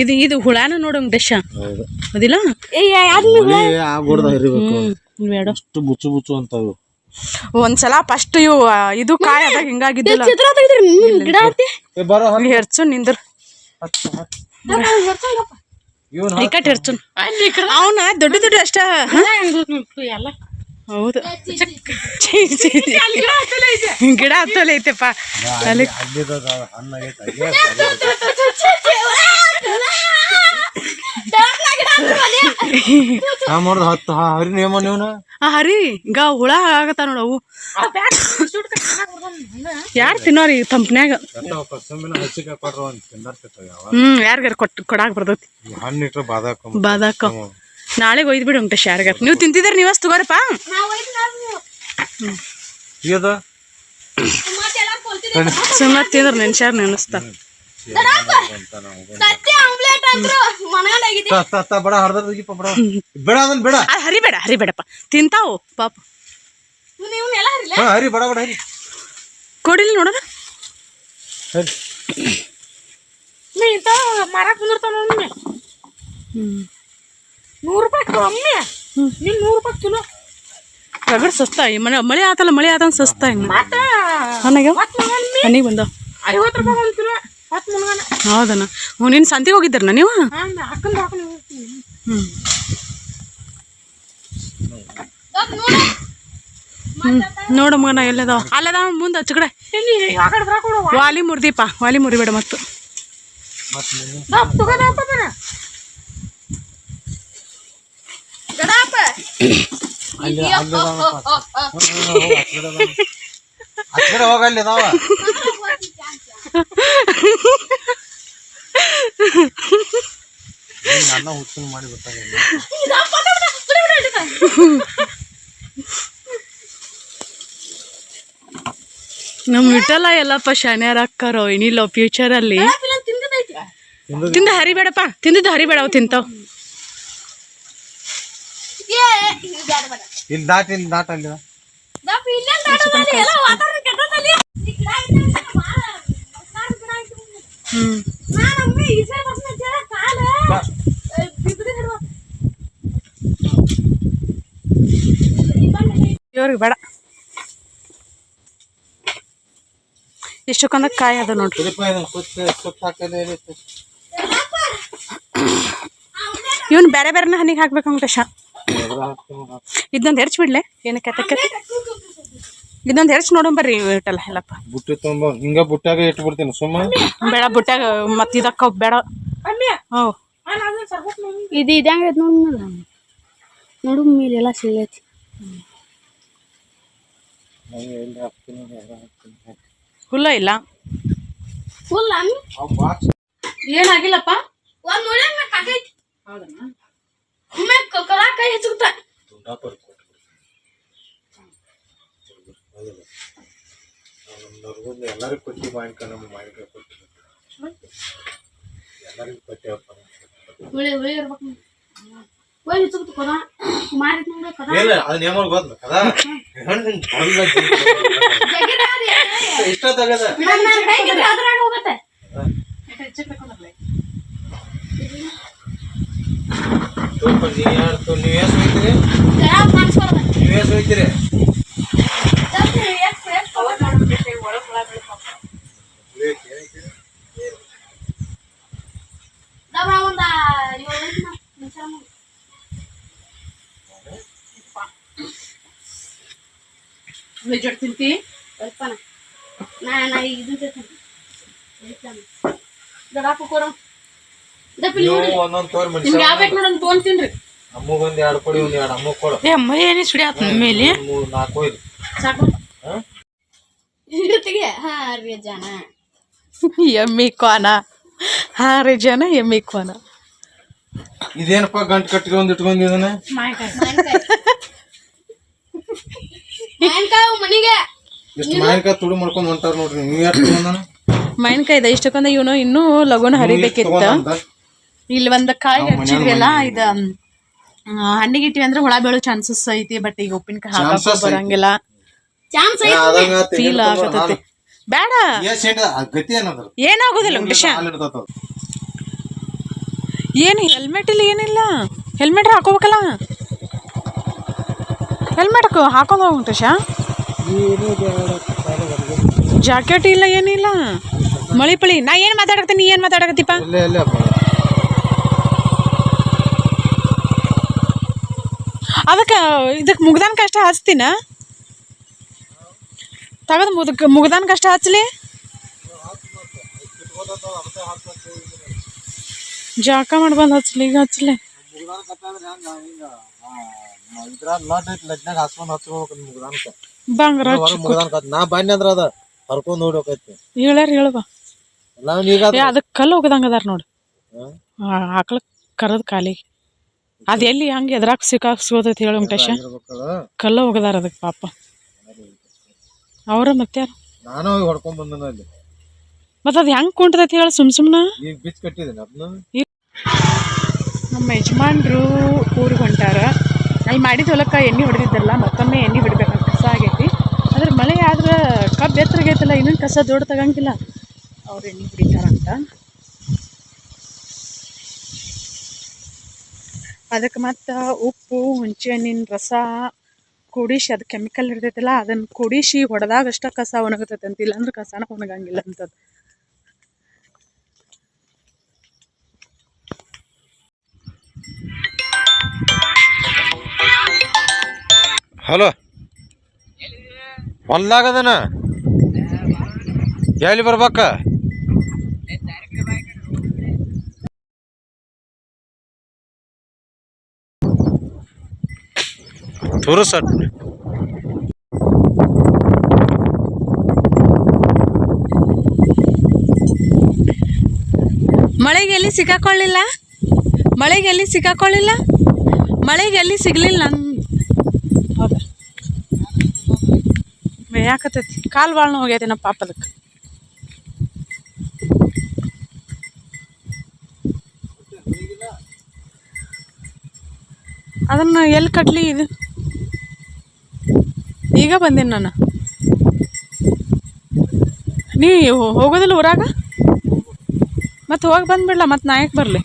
ಇದು ಇದು ಹುಳಾನ ನೋಡಂಗ ದಶ. ಹೌದು. ಅದಿಲ್ಲ? ಆಗ್ಬಿಡ್ದ ಹರಿಬೇಕು. ಹ್ಮ್ ಬೇಡ. ಅಷ್ಟು ಬುಚ್ಚು ಬುಚ್ಚು ಅಂತಾವು. ಒಂದ್ಸಲ ಫಸ್ಟ್ ಇವು ಇದು ಕಾಯಿ ಅದಾಗ ಹಿಂಗಾಗಿದ್ದಿಲ್ಲ. ಚಿತ್ರ ತೆಗೆದ್ರಿ ಗಿಡ ಬರೋ ಹೆರ್ಚು ನಿಂದ್ರ. ಇವನ್ ಇಕ್ಕಟ್ ಹೆರ್ಚು ಅವನ ದೊಡ್ಡ ದೊಡ್ಡ ಅಷ್ಟ ಎಲ್ಲ. ಹೌದು. ಗಿಡ ಹತ್ತಲೆ ಐತೆಪ್ಪ. ಅಲ್ಲಿ ಹರಿ ನೇಮ ನೀವನ? ಆ ಹರಿ ಈಗ ಹುಳ ಆಗತ್ತ ನೋಡು ಅವು. ಯಾರು ತಿನ್ನೋರಿ ತಂಪ್ನ್ಯಾಗ? ಹ್ಮ್ ಯಾರಿಗಾರ ಕೊಟ್ಟು ಕೊಡಾಕ್ ಬರ್ತೈತಿ. ಬಾದಾಕ ನಾಳೆಗೆ ಒಯ್ದು ಬಿಡು ಉಂಟು ಯಾರಿಗಾರ ನೀವು ತಿಂತಿದ್ರೆ ನೀವಸ್ ತಗೋರಪ್ಪ? ಸುಮ್ಮನೆ ತಿಂದ್ರೆ ನೆನ್ಸ್ಯಾರ ನೆನಸ್ತಾರ ಸತ್ಯ ಆಮ್ಲೆಟ್ ಅಂದ್ರು ಮನಗಂಡಾಗಿದೆ ಬಡ ಹರ್ದಪ್ಪ ಬಡ. ಬೇಡ ಅದನ್ನ ಬೇಡ. ಆ, ಹರಿಬೇಡ ಹರಿಬೇಡಪ್ಪ. ತಿಂತಾವು ಪಾಪ. ಹರಿ ಹರಿ. ಕೊಡಿಲ್ ನೋಡದ? ಹರಿ. ಮಾರಾಕ್ ಬಂದಿರ್ತಾವ ಒಮ್ಮೆ ನೂರು ರೂಪಾಯಿ ಕಮ್ಮಿ ನೀನ್ ನೂರು ರೂಪಾಯಿ ಕಿಲೋ ರಗಡ್ ಸಸ್ತಾ ಮಳೆ ಆತಲ್ಲ ಮಳೆ ಆತ ಸಸ್ತಾ ನನಗೆ ಹತ್ತು ಮಗನ್ ಹನಿಗೆ ಐವತ್ತು ರೂಪಾಯಿ ಒಂದು ಕಿಲೋ ಹತ್ತು ಮಗನ ಹೌದನ. ಹ್ಞೂ ನಿನ್ ಸಂತಿಗೆ ಹೋಗಿದ್ದಾರನ ನೀವು? ನೋಡಮ್ಮ ಹ್ಞೂ ನೋಡು ಮಗನ ಎಲ್ಲದಾವ ಅಲ್ಲದಾವ ಮುಂದೆ ಹಚ್ಚ ಕೊಡು. ವಾಲಿ ಮುರಿದಿಪ್ಪ ವಾಲಿ ಮುರಿಬೇಡ ಮತ್ತು ಮತ್ತೆ ನೀನು ದಪ್ಪ ತಗೋದಪ್ಪ ಗಡಾಪ ಅಲ್ಲಿ ಅಲ್ಲಿ ಆ ಕಡೆ ಹೋಗ ಅಲ್ಲಿ ಅದಾವ ಏನ್ ನನ್ನ ಹುಚ್ಚನ್ ಮಾಡಿ ನಮ್ಮ ವಿಠಲ ಎಲ್ಲಪ್ಪ ಶಾನ್ಯಾರ ಅಕ್ಕಾರೋ ಏನಿಲ್ಲ ಫ್ಯೂಚರ್ ಅಲ್ಲಿ. ತಿಂದ ಹರಿಬೇಡಪ್ಪ ತಿಂದಿದ್ದು ಹರಿಬೇಡ ಅವು ತಿಂತಾವ್. ಇಲ್ಲಿ ದಾಟ್ ಇಲ್ಲಿ ದಾಟ್ ಅಲ್ಲಿ. ಇವ್ರಿಗೆ ಬೇಡ. ಇಷ್ಟಕ್ಕೊಂದ ಕಾಯಿ ಅದ ನೋಡ್ರಿ. ಇವನ್ ಬೇರೆ ಬೇರೆನ ಹನಿಗೆ ಹಾಕ್ಬೇಕು ಅಂಕೇಶ ಎದ್ರ ಹಾಕ್ತೀನಿ ಹಾಕ್. ಇದೊಂದು ಹೆರ್ಚ್ ಬಿಡ್ಲೆ? ಏನಕ್ಕೆ ಅದಕ್ಕೆ ಇದೊಂದು ಹೆರ್ಚ್ ನೋಡೋಣ ಬರ್ರಿ ಇಟ್ಟಲ್ಲ ಎಲ್ಲಪ್ಪ. ಬುಟ್ಟಿ ತುಂಬ ಹಿಂಗ ಬುಟ್ಟಾಗ ಇಟ್ಟು ಬಿಡ್ತೀನಿ ಸುಮ್ಮ. ಬೇಡ ಬುಟ್ಟಾಗ ಮತ್ತೆ ಇದಕ್ಕ ಬೇಡ. ಅಮ್ಮಿ, ಹ್ಞೂ. ಇದು ಇದಂಗ ನೋಡ್ ನೋಡು ಮೇಲೆ ಎಲ್ಲ ಸಿಗೈತಿ ಹುಲ್ಲ ಇಲ್ಲ? ಏನಾಗಿಲ್ಲಪ್ಪ? ಒಂದ್ ಒಮ್ಮೆ ಕ- ಹೆಚ್ಚುತ್ತ ಎಲ್ಲರಿಗೂ ಪಟ್ಟಿ ಮಾವಿನಕಾಯಿ ನಮ್ಗೆ ಮಾವಿನಕಾಯಿ ಕೊಟ್ಟು ಎಲ್ಲರಿಗೂ ಕೊಟ್ಟೆವಪ್ಪ ಹುಳಿ ಹುಳಿ ಇರ್ಬೇಕು ಹೋಗಿ ಹೆಚ್ಚುತ್ತ ಕೊದ. ಮಾರಿದ್ ನೋಡಿ ಕದ. ಇಲ್ಲ ಗೊತ್ತ ಕದ. ಅದ್? ಇಷ್ಟ ತಗದ. ಅದ್ರಾಗ ಹೋಗತ್ತೆ. તો પછી યાર તો ન્યુએસ હોય તરે ન્યુએસ હોય તરે ರಿಜೆಕ್ಟ್ ತಿಂತಿ ಅಲ್ಪನ ನಾ ನಾ ಇದು ಜೊತೆ ದಡಾಪು ಕೊರೋ ನೀವು ನೋಡಿ ಒಂದೊಂದ್ ತೋರ್ ನಿಮ್ಗೆ ಯಾವ ಮನುಷ್ಯ ಬೇಕು ನೋಡೋಣ ತೊಗೊಂತೀನ್ರಿ ನಮಗೊಂದ್ ಎರಡು ಕೊಡಿ ಒಂದ್ ಎರಡು ಅಮ್ಮ ಕೊಡು. ಏ ಅಮ್ಮ ಏನಿ ಸುಡಿ ಆತ್ ಮೇಲೆ? ಒಂದ್ ನಾಲ್ಕು ಒಯ್ದು ಸಾಕು. ಹಾ? ಇಡ್ತಿಗೆ ಹಾ ರೀ ಜನ ಎಮ್ಮಿ ಕ್ವಾನ. ಹಾ ರೀ ಜನ ಎಮ್ಮಿ ಕ್ವಾನ. ಇದೇನಪ್ಪ ಗಂಟ್ ಕಟ್ಕೊಂಡ್ ಇಟ್ಕೊಂಡ್ ಇದನ್ನ? ಮಾಯಕಾಯಿ ಮಾವಿನಕಾಯಿ ಮಾವಿನಕಾಯಿ ಮನಿಗೆ. ಇಷ್ಟು ಮಾವಿನಕಾಯಿ ತುಡು ಮಾಡ್ಕೊಂಡ್ ಹೊಂಟಾರ ನೋಡ್ರಿ ನೀವ್ ಮಾವಿನಕಾಯಿ ಇದೆ ಇಷ್ಟಕ್ಕೊಂದ ಇವನು ಇನ್ನೂ ಲಗುನ ಹರಿಬೇಕಿತ್ತ. ಇಲ್ಲಿ ಒಂದ್ ಕಾಯಿ ಹಚ್ಚಿದ್ವಲ್ಲ ಇದ ಹಣ್ಣಿಗೆ ಇಟ್ಟಿವಿ ಅಂದ್ರೆ ಹುಳ ಬೀಳೋ ಚಾನ್ಸಸ್ ಐತಿ ಬಟ್ ಈಗ ಉಪ್ಪಿನಕಾಯಿ ಹಾಕಕ್ Chances ಐತಿ. ಬರಂಗಿಲ್ಲ. ಚಾನ್ಸ್ ಫೀಲ್ ಆಗತೈತಿ ಬೇಡ. ಏನಾಗೋದಿಲ್ಲ ಇಡ್ತೈತ್ ಏನು ಹೆಲ್ಮೆಟ್ ಇಲ್ಲ ಏನಿಲ್ಲ. ಹೆಲ್ಮೆಟ್ ಹಾಕೋಬೇಕಲ್ಲ ಹೆಲ್ಮೆಟ್ ಹಾಕೊಂಡು ಹೋಗ ವೆಂಕಟೇಶ ಜಾಕೆಟ್ ಇಲ್ಲ ಏನಿಲ್ಲ. ಮಳಿ ಪಳಿ. ನಾ ಏನು ಮಾತಾಡಕತ್ತೀನಿ ಏನ್ ಏನು ಮಾತಾಡಕತ್ತಿಪ್ಪ ಇಲ್ಲೇ ಇಲ್ಲೇ ಅಪ್ಪ. ಅದಕ್ಕೆ ಇದಕ್ಕೆ ಮುಗ್ದಾನ ಕಷ್ಟ ಹಚ್ತೀನ? ತಗದು ಮುದಕ್ಕೆ ಮುಗ್ದಾನ ಕಷ್ಟ ಹಚ್ಚಲಿ ಜಾಕ ಮಾಡಿ ಬಂದು ಹಚ್ಲಿ ಈಗ ಮುಗ್ದಾನ್ಕ ಬಂಗಾರ ನಾ ಅಂದ್ರ ಅದ ಹರ್ಕೊಂಡ್ ಹೇಳ್ಯಾರ ಹೇಳುವ ಅದಕ್ಕೆ ಕಲ್ಲು ಹೋಗದಂಗ ಅದಾರ ನೋಡಿ. ಆಕಳ ಕರದ್ ಕಾಲಿ ಅದು ಎಲ್ಲಿ ಹಂಗೆ ಎದ್ರಾಗ ಸಿಕ್ಕಾಕ್ಸ್ಕೋತೈತಿ ಹೇಳು ವೆಂಕಟೇಶ. ಕಲ್ಲ ಹೋಗದಾರ ಅದಕ್ಕೆ ಪಾಪ. ಅವ್ರ ಮತ್ತೆ ನಾನು ಹೋಗಿ ಹೊಡ್ಕೊಂಡ್ ಬಂದನ ಅಲ್ಲಿ. ಮತ್ತೆ ಅದು ಹೆಂಗ್ ಕುಂಟದೈತಿ ಹೇಳು ಸುಮ್ ಸುಮ್ನ? ಈಗ ಬಿಚ್ ಕಟ್ಟಿದ್ದೀನಿ ಅದನ್ನ ನಮ್ಮ ಯಜಮಾನ್ರು ಊರಿಗೆ ಹೊಂಟಾರ. ಅಲ್ಲಿ ಮಾಡಿದ ಹೊಲಕ್ಕ ಎಣ್ಣೆ ಹೊಡೆದಿದ್ದಲ್ಲ ಮತ್ತೊಮ್ಮೆ ಎಣ್ಣೆ ಬಿಡ್ಬೇಕಂತ ಕಸ ಆಗೈತಿ. ಅದ್ರ ಮಳೆ ಆದ್ರೆ ಕಬ್ಬು ಎತ್ತರಗೈತಲ್ಲ ಇನ್ನೊಂದು ಕಸ ದೊಡ್ಡ ತಗಂಗಿಲ್ಲ. ಅವ್ರು ಎಣ್ಣೆ ಹೊಡಿತಾರಂತ ಅದಕ್ಕೆ ಮತ್ತು ಉಪ್ಪು, ಹುಂಚೆ ಹಣ್ಣಿನ ರಸ, ಕುಡಿಸಿ ಅದು ಕೆಮಿಕಲ್ ಇರ್ತೈತಲ್ಲ ಅದನ್ನು ಕುಡಿಸಿ ಹೊಡೆದಾಗ ಅಷ್ಟೇ ಕಸ ಒಣಗತೈತೆ ಅಂತ, ಇಲ್ಲಾಂದ್ರೆ ಕಸನ ಒಣಗಂಗಿಲ್ಲ ಅಂತದು. ಹಲೋ? ಹೊಲ್ದಾಗದನ ಎಲ್ಲಿ ಬರ್ಬೇಕ? ತೋರಿಸಟ್ ಮಳೆಗೆ ಎಲ್ಲಿ ಸಿಕ್ಕಾಕೊಳ್ಳಿಲ್ಲ? ಮಳೆಗೆ ಎಲ್ಲಿ ಸಿಕ್ಕಾಕೊಳ್ಳಿಲ್ಲ? ಮಳೆಗೆ ಎಲ್ಲಿ ಸಿಗ್ಲಿಲ್ಲ ನನ್ ಹೌದಾ? ಕಾಲು ಬಾಳ್ನ ಹೋಗೈತಿ ನಮ್ಮ ಪಾಪ ಅದಕ್ಕೆ ಅದನ್ನ ಎಲ್ಲಿ ಕಟ್ಲಿ ಇದು? ಈಗ ಬಂದೇನೆ ನಾನು. ನೀ ಹೋಗೋದಿಲ್ಲ ಊರಾಗ? ಮತ್ತೆ ಹೋಗಿ ಬಂದ್ಬಿಡ್ಲ ಮತ್ತೆ ನಾಯಕ್ ಬರಲಿ.